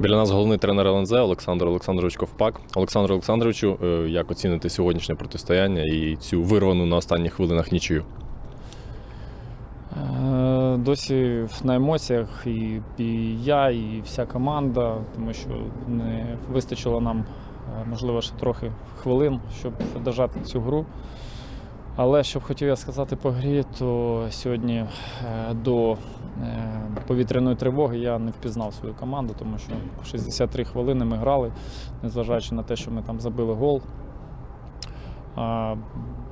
Біля нас головний тренер ЛНЗ Олександр Олександрович Ковпак. Олександр Олександровичу, е, як оціните сьогоднішнє протистояння і цю вирвану на останніх хвилинах нічию? Е, Досі на емоціях і, і я, і вся команда, тому що не вистачило нам, е, можливо, ще трохи хвилин, щоб дожати цю гру. Але що б хотів я сказати по грі, то сьогодні е, до е, повітряної тривоги я не впізнав свою команду, тому що 63 хвилини ми грали, незважаючи на те, що ми там забили гол.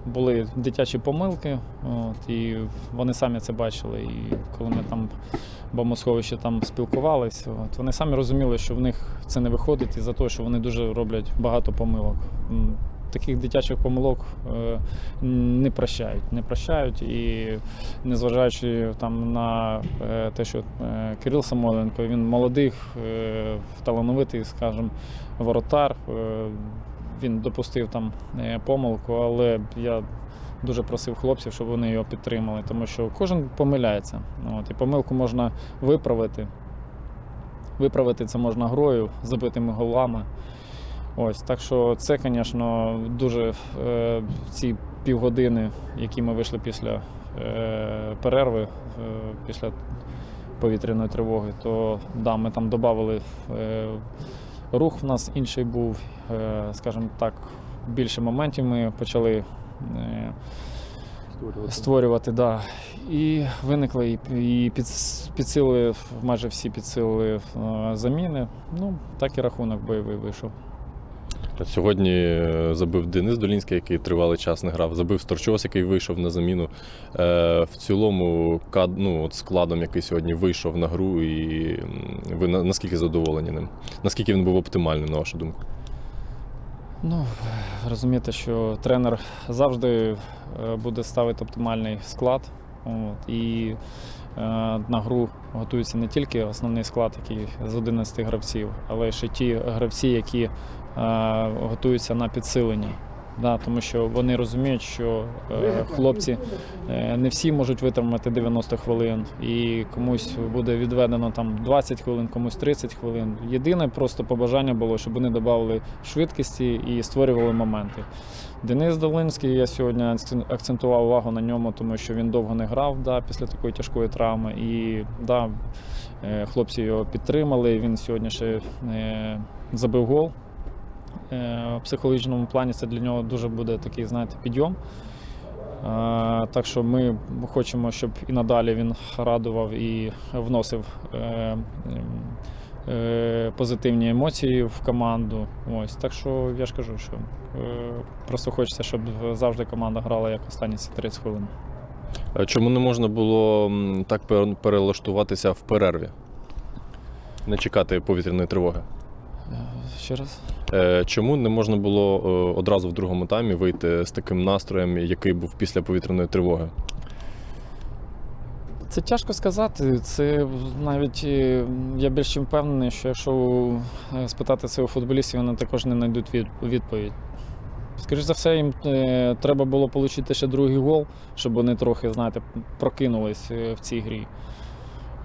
Були дитячі помилки, от, і вони самі це бачили. І коли ми там в бомбосховищі там спілкувалися, вони самі розуміли, що в них це не виходить із-за того, що вони дуже роблять багато помилок. Таких дитячих помилок е, не прощають. Не прощають. І незважаючи там на е, те, що е, Кирил Самойленко, він молодий, талановитий, скажімо, воротар. Він допустив там помилку, але я дуже просив хлопців, щоб вони його підтримали, тому що кожен помиляється. От, і помилку можна виправити. Виправити це можна грою, забитими голами. Ось, так що це, звісно, дуже е, ці півгодини, які ми вийшли після е, перерви, е, після повітряної тривоги, то да, ми там додали е, рух в нас інший був, е, скажімо так, більше моментів ми почали е, створювати. Да. І виникли і, і під, підсилили, майже всі підсилили е, заміни. Ну, так і рахунок бойовий вийшов. Сьогодні е, забив Денис Долінський, який тривалий час не грав. Забив Сторчос, який вийшов на заміну. Е, в цілому, ну, от складом, який сьогодні вийшов на гру, і ви наскільки задоволені ним? Наскільки він був оптимальним, на вашу думку? Ну, розумієте, що тренер завжди е, буде ставити оптимальний склад. От, і е, на гру готується не тільки основний склад, який з 11 гравців, але ще ті гравці, які готуються на підсиленні. Да, тому що вони розуміють, що е, хлопці е, не всі можуть витримати 90 хвилин, і комусь буде відведено там 20 хвилин, комусь 30 хвилин. Єдине просто побажання було, щоб вони додали швидкості і створювали моменти. Денис Долинський, я сьогодні акцентував увагу на ньому, тому що він довго не грав да, після такої тяжкої травми. І да, е, хлопці його підтримали. Він сьогодні ще е, забив гол. Е, В психологічному плані це для нього дуже буде такий, знаєте, підйом. Е, Так що ми хочемо, щоб і надалі він радував і вносив е, позитивні емоції в команду. Ось. Так що я ж кажу, що просто хочеться, щоб завжди команда грала як останні ці 30 хвилин. Чому не можна було так перелаштуватися в перерві? Не чекати повітряної тривоги? Ще раз. Е, Чому не можна було е, одразу в другому таймі вийти з таким настроєм, який був після повітряної тривоги? Це тяжко сказати. Це навіть е, я більш чим впевнений, що якщо спитати це у футболістів, вони також не знайдуть відповідь. Скоріше за все, їм треба було отримати ще другий гол, щоб вони трохи, знаєте, прокинулись в цій грі.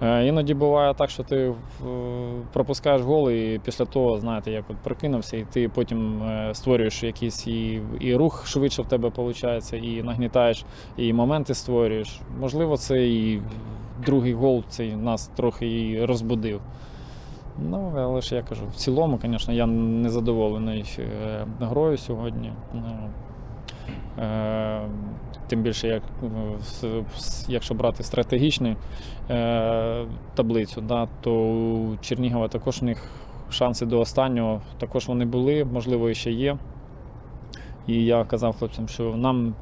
Е, Іноді буває так, що ти е, пропускаєш гол, і після того, знаєте, як от прокинувся, і ти потім е, створюєш якийсь і, і рух швидше в тебе виходить, і нагнітаєш, і моменти створюєш. Можливо, це і другий гол цей нас трохи і розбудив. Ну, але ж я кажу, в цілому, звісно, я не задоволений грою сьогодні. Тим більше, як, якщо брати стратегічну е, таблицю, да, то у Чернігова також у них шанси до останнього також вони були, можливо, і ще є. І я казав хлопцям, що нам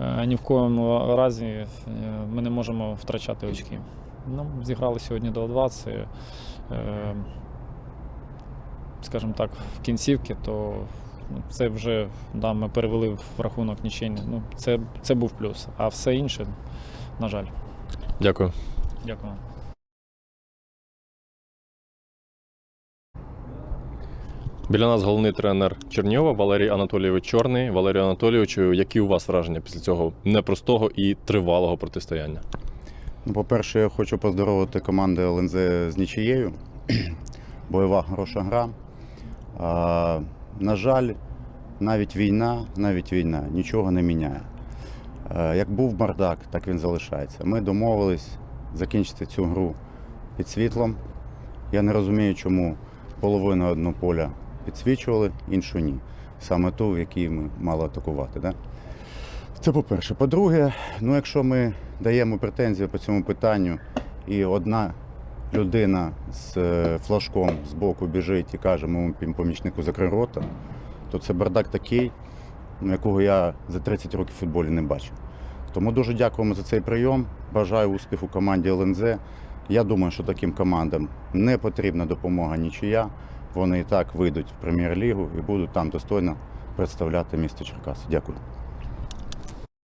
е, ні в коєму разі е, ми не можемо втрачати очки. Ну, зіграли сьогодні 2-2, е, скажімо так, в кінцівці, то це вже да, ми перевели в рахунок нічийний. Ну, це, це був плюс. А все інше, на жаль. Дякую. Дякую. Біля нас головний тренер Черньова Валерій Анатолійович Чорний. Валерій Анатолійовичу, які у вас враження після цього непростого і тривалого протистояння? Ну, По-перше, я хочу поздоровити команди ЛНЗ з нічиєю. бойова хороша гра. На жаль, навіть війна, навіть війна нічого не міняє. Е, Як був бардак, так він залишається. Ми домовились закінчити цю гру під світлом. Я не розумію, чому половину одного поля підсвічували, іншу ні. Саме ту, в якій ми мали атакувати. Да? Це по-перше. По-друге, ну якщо ми даємо претензії по цьому питанню, і одна людина з е, флажком з боку біжить і каже, моєму помічнику закрий рота, то це бардак такий, якого я за 30 років футболі не бачив. Тому дуже дякуємо за цей прийом. Бажаю успіху команді ЛНЗ. Я думаю, що таким командам не потрібна допомога нічия. Вони і так вийдуть в прем'єр-лігу і будуть там достойно представляти місто Черкаси. Дякую.